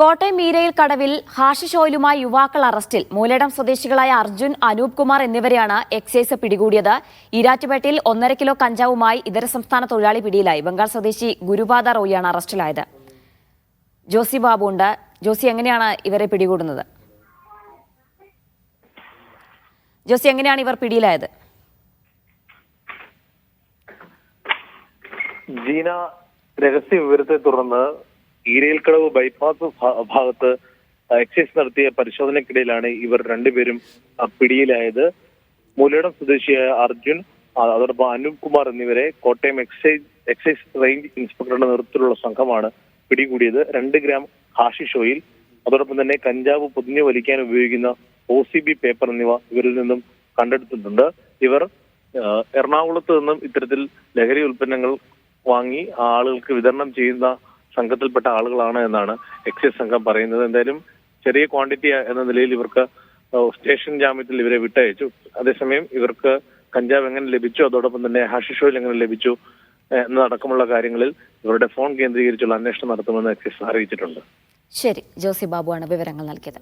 കോട്ടയം മീരയിൽ കടവിൽ ഹാഷ് ഷോയിലുമായി യുവാക്കൾ അറസ്റ്റിൽ. മൂലടം സ്വദേശികളായ അർജുൻ അനൂപ് കുമാർ എന്നിവരെയാണ് എക്സൈസ് പിടികൂടിയത്. ഈരാറ്റുപേട്ടയിൽ ഒന്നര കിലോ കഞ്ചാവുമായി ഇതര സംസ്ഥാന തൊഴിലാളി പിടിയിലായി. ബംഗാൾ സ്വദേശി ഗുരുപാദ റോയിയാണ് അറസ്റ്റിലായത്. ജോസി ബാബു ഉണ്ട് ജോസി എങ്ങനെയാണ് ഇവരെ പിടികൂടുന്നത്? ജോസി എങ്ങനെയാണ് ഇവർ പിടിയിലായത്? ജീന രഹസ്യ വിവരത്തെ തുടർന്ന് ഈരയിൽക്കടവ് ബൈപ്പാസ് ഭാഗത്ത് എക്സൈസ് നടത്തിയ പരിശോധനയ്ക്കിടയിലാണ് ഇവർ രണ്ടുപേരും പിടിയിലായത്. മൂലയിടം സ്വദേശിയായ അർജുൻ അതോടൊപ്പം അനൂപ് കുമാർ എന്നിവരെ കോട്ടയം എക്സൈസ് എക്സൈസ് റേഞ്ച് ഇൻസ്പെക്ടറുടെ നേതൃത്വത്തിലുള്ള സംഘമാണ് പിടികൂടിയത്. രണ്ട് ഗ്രാം ഹാഷിഷ് ഓയിൽ അതോടൊപ്പം തന്നെ കഞ്ചാവ് പൊതിഞ്ഞു വലിക്കാൻ ഉപയോഗിക്കുന്ന ഒ സി ബി പേപ്പർ എന്നിവ ഇവരിൽ നിന്നും കണ്ടെടുത്തിട്ടുണ്ട്. ഇവർ എറണാകുളത്ത് നിന്നും ഇത്തരത്തിൽ ലഹരി ഉൽപ്പന്നങ്ങൾ വാങ്ങി ആളുകൾക്ക് വിതരണം ചെയ്യുന്ന സംഘത്തിൽപ്പെട്ട ആളുകളാണ് എന്നാണ് എക്സൈസ് സംഘം പറയുന്നത്. എന്തായാലും ചെറിയ ക്വാണ്ടിറ്റി എന്ന നിലയിൽ ഇവർക്ക് സ്റ്റേഷൻ ജാമ്യത്തിൽ ഇവരെ വിട്ടയച്ചു. അതേസമയം ഇവർക്ക് കഞ്ചാവ് എങ്ങനെ ലഭിച്ചു? അതോടൊപ്പം തന്നെ ഹാഷിഷ് ഓയിൽ എങ്ങനെ ലഭിച്ചു? എന്നതടക്കമുള്ള കാര്യങ്ങളിൽ ഇവരുടെ ഫോൺ കേന്ദ്രീകരിച്ചുള്ള അന്വേഷണം നടത്തുമെന്ന് എക്സൈസ് അറിയിച്ചിട്ടുണ്ട്. ശരി ജോസി ബാബുവാണ് വിവരങ്ങൾ നൽകിയത്.